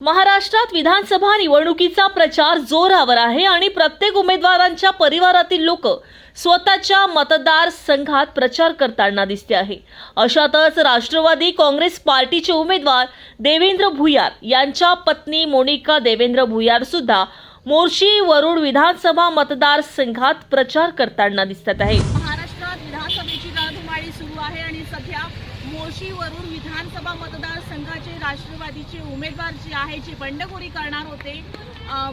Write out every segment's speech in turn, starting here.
महाराष्ट्रात विधानसभा निवडणुकीचा प्रचार जोरावर आहे आणि प्रत्येक उमेदवारांच्या परिवारातील लोक स्वतःच्या मतदारसंघात प्रचार करताना दिसते आहे. अशातच राष्ट्रवादी काँग्रेस पार्टीचे उमेदवार देवेंद्र भुयार यांच्या पत्नी मोनिका देवेंद्र भुयार सुद्धा मोर्शी वरुड विधानसभा मतदारसंघात प्रचार करताना दिसत आहे महाराष्ट्रात विधानसभेची रणधुमाळी सुरू आहे आणि सध्या मोर्शीवरून विधानसभा मतदारसंघाचे राष्ट्रवादीचे उमेदवार जे आहे जे बंडखोरी करणार होते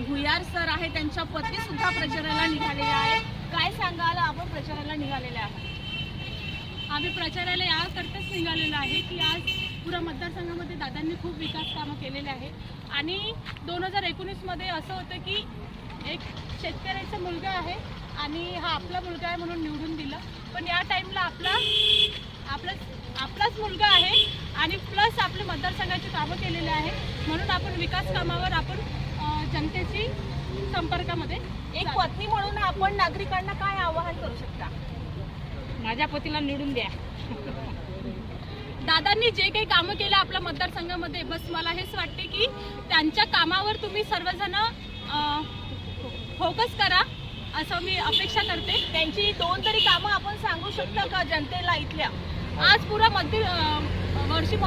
भुयार सर आहे त्यांच्या पत्नी सुद्धा प्रचाराला निघालेल्या आहे काय सांगाल? आपण प्रचाराला निघालेले आहात. आम्ही प्रचाराला याकरताच निघालेलो आहे की आज पुरा मतदारसंघामध्ये दादांनी खूप विकास कामं केलेले आहे आणि दोन हजार एकोणीसमध्ये असं होतं की एक शेतकऱ्याचा मुलगा आहे आणि हा आपला मुलगा आहे म्हणून निवडून दिलं. पण या टाईमला आपला आपलं आपलाच मुलगा आहे आणि प्लस आपले मतदारसंघाची कामं केलेले आहे. म्हणून आपण विकास कामावर आपण अं, जनतेची संपर्कामध्ये एक पत्नी म्हणून आपण नागरिकांना काय आवाहन करू शकता? माझ्या पतीला निवडून द्या. दादांनी जे काही कामं केलं आपल्या मतदारसंघामध्ये बस मला हेच वाटते की त्यांच्या कामावर तुम्ही सर्वजण फोकस करा असं मी अपेक्षा करते. त्यांची दोन तरी कामं आपण सांगू शकता का जनतेला इथल्या? आज पुरा मध्य वर्षी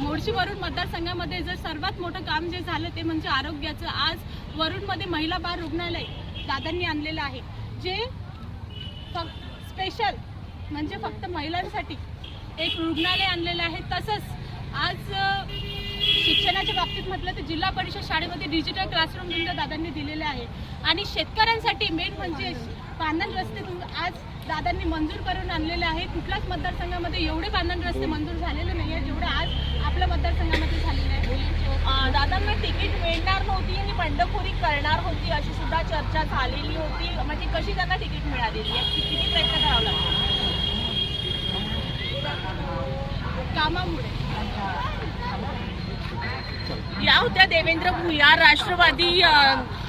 मोर्शी वरुण मतदारसंघामध्ये जर सर्वात मोठं काम जे झालं ते म्हणजे आरोग्याचं. आज वरुणमध्ये महिला बाल रुग्णालय दादांनी आणलेलं आहे. जे स्पेशल म्हणजे फक्त महिलांसाठी एक रुग्णालय आणलेलं आहे. तसंच आज शिक्षणाच्या बाबतीत म्हटलं तर जिल्हा परिषद शाळेमध्ये डिजिटल क्लासरूम सुद्धा दादांनी दिलेले आहे. आणि शेतकऱ्यांसाठी मेन म्हणजे पांधन रस्ते आज दादांनी मंजूर करून आणलेले आहे. कुठल्याच मतदारसंघामध्ये एवढे बांधण रस्ते मंजूर झालेले नाही आहे जेवढे आज आपल्या मतदारसंघामध्ये झालेले आहे. दादांना तिकीट मिळणार नव्हती आणि बंडखोरी करणार होती अशी सुद्धा चर्चा झालेली होती. म्हणजे कशी त्यांना तिकीट मिळालेली आहे? किती प्रयत्न करावा लागतो कामामुळे. या होत्या देवेंद्र भुयार राष्ट्रवादी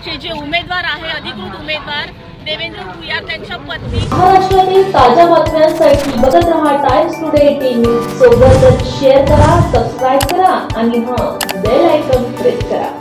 चे जे उमेदवार आहे अधिकृत उमेदवार देवेंद्र भुया त्यांच्या पत्नी. महाराष्ट्रातील ताज्या बातम्यांसाठी बघत रहा टाइम्स टुडे टीव्ही सोबतच शेअर करा सबस्क्राईब करा आणि हां बेल आयकॉन प्रेस करा.